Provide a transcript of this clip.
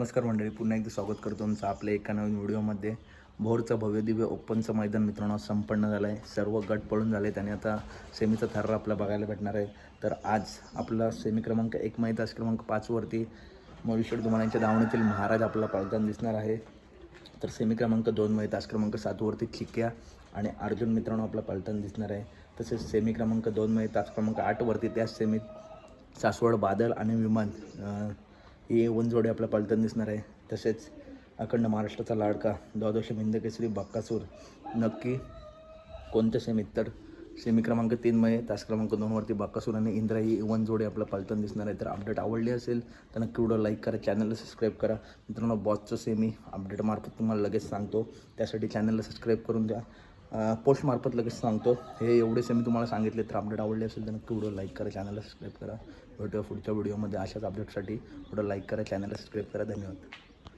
नमस्कार मंडळी पुन्हा एकदा स्वागत करतो तुमचं आपल्या एका नवीन व्हिडिओमध्ये. भोरचं भव्यदिव्य ओपनचं मैदान मित्रांनो संपन्न झालं आहे सर्व गट पळून झाले त्याने आता सेमीचा थर्रा आपला बघायला भेटणार आहे. तर आज आपला सेमी क्रमांक एक माहीत तास क्रमांक पाचवरती मयुष्य दुमानांच्या धावणीतील महाराज आपला पळताना दिसणार आहे. तर सेमी क्रमांक दोन मध्ये तास क्रमांक सातवरती खिक्या आणि अर्जुन मित्रांनो आपला पळताना दिसणार आहे. तसेच सेमी क्रमांक दोन मध्ये तास क्रमांक आठवरती त्याच सेमीत सासवड बादल आणि विमान हे वन जोडी आपल्या पळताना दिसणार आहे. तसेच अखंड महाराष्ट्राचा लाडका द्वादश हिंद केसरी बक्कासूर. नक्की कोणत्या सेमीत तर सेमी क्रमांक तीनमध्ये तास क्रमांक दोनवरती बाक्कासूर आणि इंद्रा ही वन जोडी आपला पालताना दिसणार आहे. तर अपडेट आवडली असेल तर नक्की व्हिडिओ लाईक करा चॅनलला सबस्क्राईब करा. मित्रांनो बॉसचं सेमी अपडेटमार्फत तुम्हाला लगेच सांगतो. त्यासाठी चॅनलला सबस्क्राईब करून द्या. पोस्टमार्फत लगेच सांगतो. हे एवढेच मी तुम्हाला सांगितले तर अपडेट आवडले असेल तर नक्की व्हिडिओ लाईक करा चॅनलला सबस्क्राईब करा. भेटूया पुढच्या व्हिडिओमध्ये अशाच अपडेटसाठी व्हिडिओ लाईक करा चॅनलला सबस्क्राईब करा. धन्यवाद.